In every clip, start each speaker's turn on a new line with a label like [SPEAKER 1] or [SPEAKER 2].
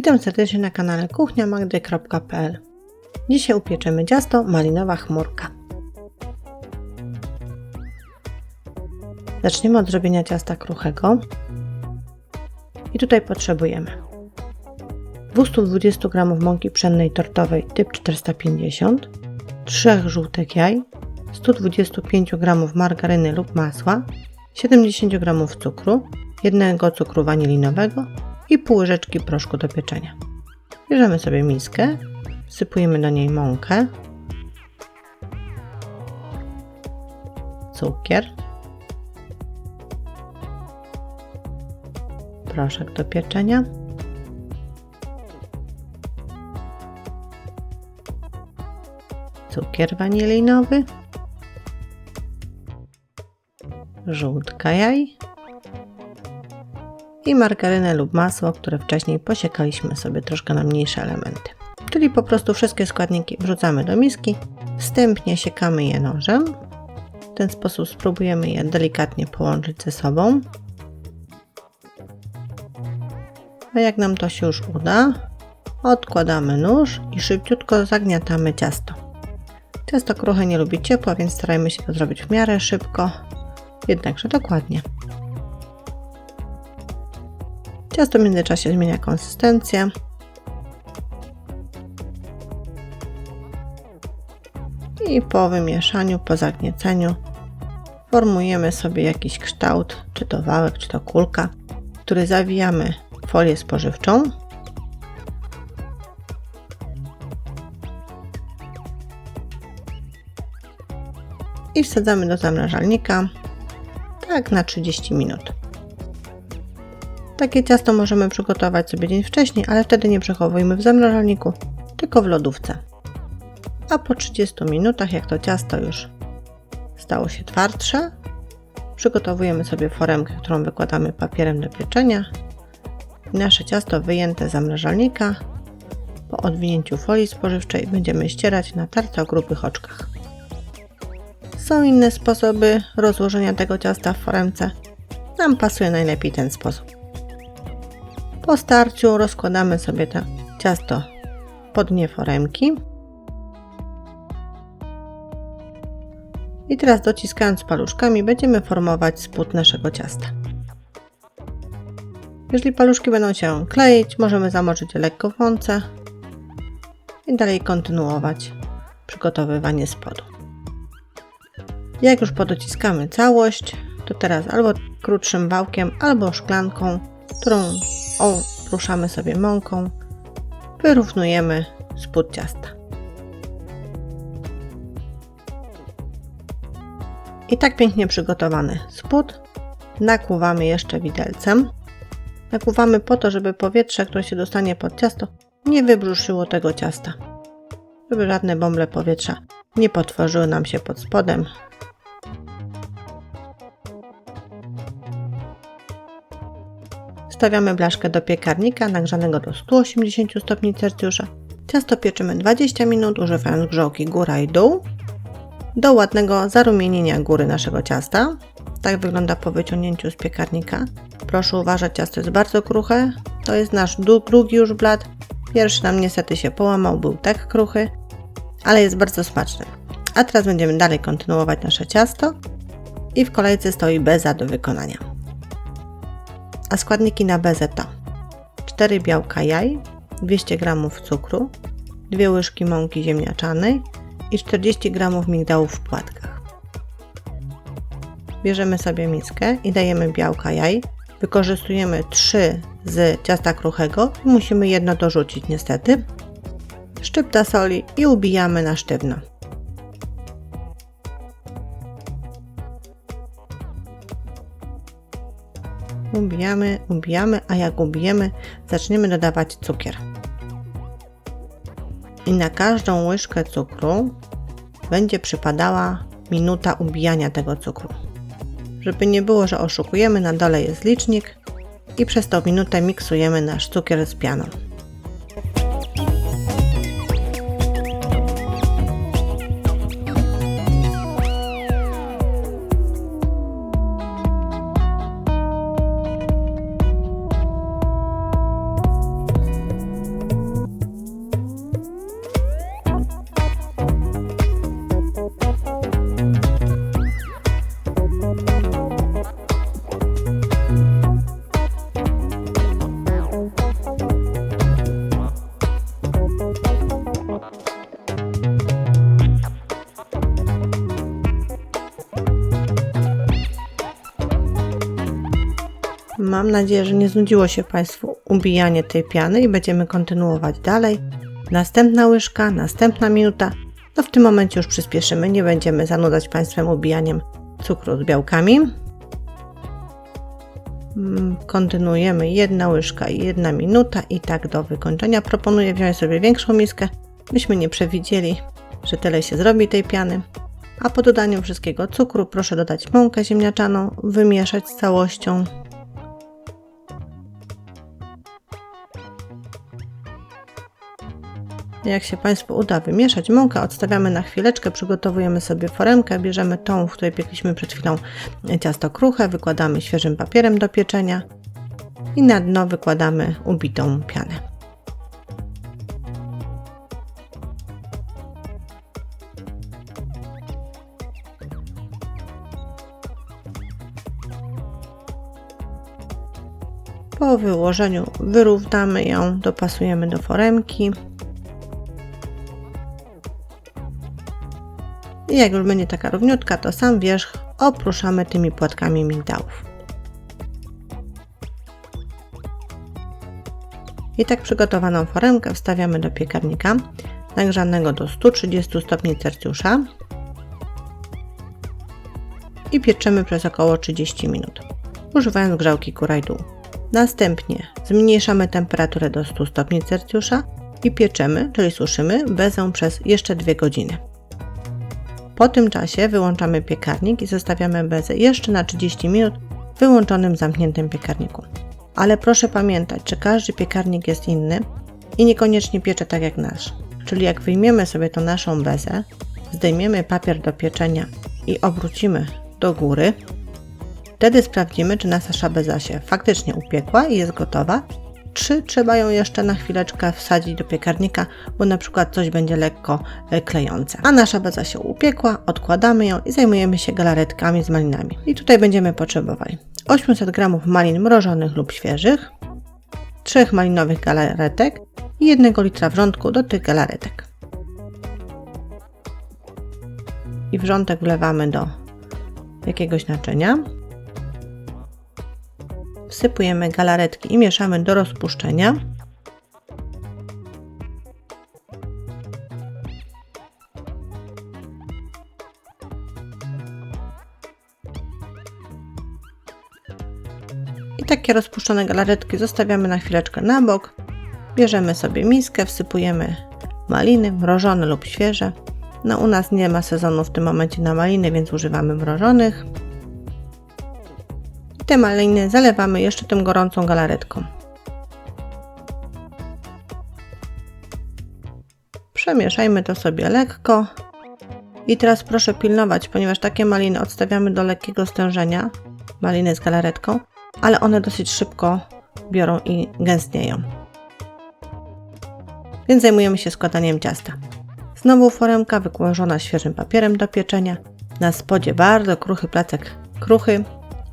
[SPEAKER 1] Witam serdecznie na kanale kuchniamagdy.pl Dzisiaj upieczemy ciasto malinowa chmurka. Zaczniemy od zrobienia ciasta kruchego. I tutaj potrzebujemy 220 g mąki pszennej tortowej typ 450, 3 żółtek jaj, 125 g margaryny lub masła, 70 g cukru, jednego cukru wanilinowego i pół łyżeczki proszku do pieczenia. Bierzemy sobie miskę, wsypujemy do niej mąkę, cukier, proszek do pieczenia, cukier wanilinowy, żółtka jaj i margarynę lub masło, które wcześniej posiekaliśmy sobie troszkę na mniejsze elementy. Czyli po prostu wszystkie składniki wrzucamy do miski, wstępnie siekamy je nożem. W ten sposób spróbujemy je delikatnie połączyć ze sobą. A jak nam to się już uda, odkładamy nóż i szybciutko zagniatamy ciasto. Ciasto kruche nie lubi ciepła, więc starajmy się to zrobić w miarę szybko, jednakże dokładnie. Ciasto w międzyczasie zmienia konsystencję. I po wymieszaniu, po zagnieceniu formujemy sobie jakiś kształt, czy to wałek, czy to kulka, który zawijamy w folię spożywczą. I wsadzamy do zamrażalnika tak na 30 minut. Takie ciasto możemy przygotować sobie dzień wcześniej, ale wtedy nie przechowujmy w zamrażalniku, tylko w lodówce. A po 30 minutach, jak to ciasto już stało się twardsze, przygotowujemy sobie foremkę, którą wykładamy papierem do pieczenia. Nasze ciasto wyjęte z zamrażalnika po odwinięciu folii spożywczej będziemy ścierać na tarce o grubych oczkach. Są inne sposoby rozłożenia tego ciasta w foremce. Nam pasuje najlepiej ten sposób. Po starciu rozkładamy sobie to ciasto po dnie foremki. I teraz dociskając paluszkami będziemy formować spód naszego ciasta. Jeżeli paluszki będą się kleić, możemy zamoczyć lekko w i dalej kontynuować przygotowywanie spodu. Jak już podociskamy całość, to teraz albo krótszym wałkiem, albo szklanką, którą oprószamy sobie mąką, wyrównujemy spód ciasta. I tak pięknie przygotowany spód nakłuwamy jeszcze widelcem. Nakłuwamy po to, żeby powietrze, które się dostanie pod ciasto, nie wybrzuszyło tego ciasta. Żeby żadne bąble powietrza nie potworzyły nam się pod spodem, Wstawiamy blaszkę do piekarnika nagrzanego do 180 stopni Celsjusza. Ciasto pieczymy 20 minut używając grzałki góra i dół do ładnego zarumienienia góry naszego ciasta. Tak wygląda po wyciągnięciu z piekarnika. Proszę uważać, ciasto jest bardzo kruche. To jest nasz drugi już blat. Pierwszy nam niestety się połamał, był tak kruchy, ale jest bardzo smaczny. A teraz będziemy dalej kontynuować nasze ciasto i w kolejce stoi beza do wykonania a składniki na bezę to 4 białka jaj, 200 g cukru, 2 łyżki mąki ziemniaczanej i 40 g migdałów w płatkach. Bierzemy sobie miskę i dajemy białka jaj. Wykorzystujemy 3 z ciasta kruchego i musimy jedno dorzucić niestety. Szczypta soli i ubijamy na sztywno. Ubijamy, ubijamy, a jak ubijemy, zaczniemy dodawać cukier. I na każdą łyżkę cukru będzie przypadała minuta ubijania tego cukru. Żeby nie było, że oszukujemy, na dole jest licznik i przez tą minutę miksujemy nasz cukier z pianą. Mam nadzieję, że nie znudziło się Państwu ubijanie tej piany i będziemy kontynuować dalej. Następna łyżka, następna minuta. No w tym momencie już przyspieszymy, nie będziemy zanudzać Państwem ubijaniem cukru z białkami. Mm, Kontynuujemy jedna łyżka i jedna minuta i tak do wykończenia. Proponuję wziąć sobie większą miskę, byśmy nie przewidzieli, że tyle się zrobi tej piany. A po dodaniu wszystkiego cukru proszę dodać mąkę ziemniaczaną, wymieszać z całością. Jak się Państwu uda wymieszać mąkę, odstawiamy na chwileczkę, przygotowujemy sobie foremkę, bierzemy tą, w której piekliśmy przed chwilą ciasto kruche, wykładamy świeżym papierem do pieczenia i na dno wykładamy ubitą pianę. Po wyłożeniu wyrównamy ją, dopasujemy do foremki. I jak już będzie taka równiutka, to sam wierzch opruszamy tymi płatkami migdałów. I tak przygotowaną foremkę wstawiamy do piekarnika nagrzanego do 130 stopni Celsjusza i pieczemy przez około 30 minut, używając grzałki góra. Następnie zmniejszamy temperaturę do 100 stopni Celsjusza i pieczemy, czyli suszymy bezę przez jeszcze 2 godziny. Po tym czasie wyłączamy piekarnik i zostawiamy bezę jeszcze na 30 minut w wyłączonym, zamkniętym piekarniku. Ale proszę pamiętać, że każdy piekarnik jest inny i niekoniecznie piecze tak jak nasz. Czyli jak wyjmiemy sobie tą naszą bezę, zdejmiemy papier do pieczenia i obrócimy do góry, wtedy sprawdzimy, czy nasza beza się faktycznie upiekła i jest gotowa, czy trzeba ją jeszcze na chwileczkę wsadzić do piekarnika, bo na przykład coś będzie lekko e, klejące. A nasza baza się upiekła, odkładamy ją i zajmujemy się galaretkami z malinami. I tutaj będziemy potrzebowali 800 g malin mrożonych lub świeżych, 3 malinowych galaretek i 1 litra wrzątku do tych galaretek. I wrzątek wlewamy do jakiegoś naczynia. Wsypujemy galaretki i mieszamy do rozpuszczenia. I takie rozpuszczone galaretki zostawiamy na chwileczkę na bok. Bierzemy sobie miskę, wsypujemy maliny, mrożone lub świeże. No u nas nie ma sezonu w tym momencie na maliny, więc używamy mrożonych. Te maliny zalewamy jeszcze tym gorącą galaretką. Przemieszajmy to sobie lekko. I teraz proszę pilnować, ponieważ takie maliny odstawiamy do lekkiego stężenia, maliny z galaretką, ale one dosyć szybko biorą i gęstnieją. Więc zajmujemy się składaniem ciasta. Znowu foremka wykończona świeżym papierem do pieczenia. Na spodzie bardzo kruchy placek kruchy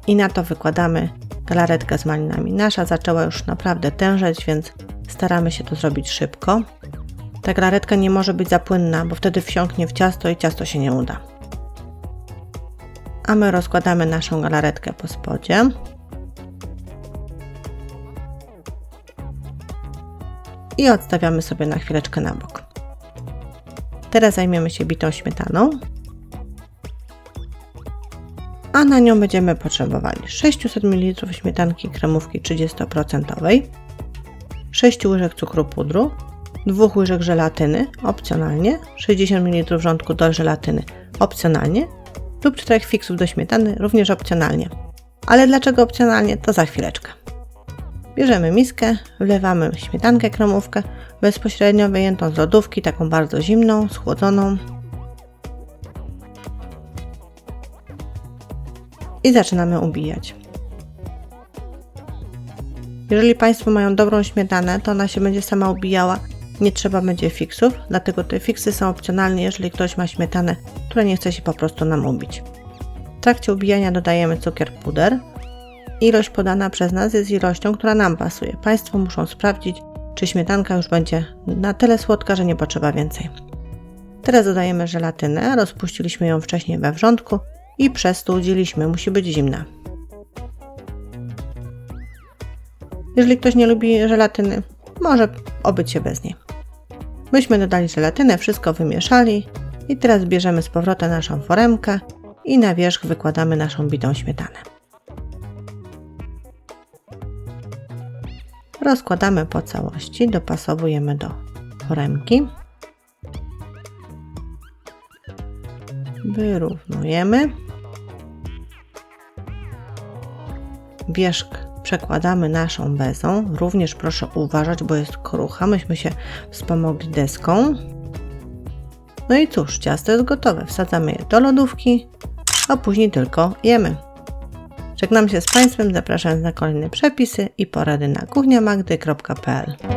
[SPEAKER 1] i na to wykładamy galaretkę z malinami. Nasza zaczęła już naprawdę tężeć, więc staramy się to zrobić szybko. Ta galaretka nie może być za płynna, bo wtedy wsiąknie w ciasto i ciasto się nie uda. A my rozkładamy naszą galaretkę po spodzie. I odstawiamy sobie na chwileczkę na bok. Teraz zajmiemy się bitą śmietaną a na nią będziemy potrzebowali 600 ml śmietanki kremówki 30%, 6 łyżek cukru pudru, 2 łyżek żelatyny, opcjonalnie, 60 ml wrzątku do żelatyny, opcjonalnie, lub 4 fiksów do śmietany, również opcjonalnie. Ale dlaczego opcjonalnie, to za chwileczkę. Bierzemy miskę, wlewamy śmietankę kremówkę, bezpośrednio wyjętą z lodówki, taką bardzo zimną, schłodzoną, i zaczynamy ubijać. Jeżeli Państwo mają dobrą śmietanę, to ona się będzie sama ubijała, nie trzeba będzie fiksów, dlatego te fiksy są opcjonalne, jeżeli ktoś ma śmietanę, która nie chce się po prostu nam ubić. W trakcie ubijania dodajemy cukier puder. Ilość podana przez nas jest ilością, która nam pasuje. Państwo muszą sprawdzić, czy śmietanka już będzie na tyle słodka, że nie potrzeba więcej. Teraz dodajemy żelatynę, rozpuściliśmy ją wcześniej we wrzątku i przestudziliśmy, musi być zimna. Jeżeli ktoś nie lubi żelatyny, może obyć się bez niej. Myśmy dodali żelatynę, wszystko wymieszali i teraz bierzemy z powrotem naszą foremkę i na wierzch wykładamy naszą bitą śmietanę. Rozkładamy po całości, dopasowujemy do foremki. Wyrównujemy. Wierzch przekładamy naszą bezą. Również proszę uważać, bo jest krucha. Myśmy się wspomogli deską. No i cóż, ciasto jest gotowe. Wsadzamy je do lodówki, a później tylko jemy. Żegnam się z Państwem, zapraszając na kolejne przepisy i porady na kuchniamagdy.pl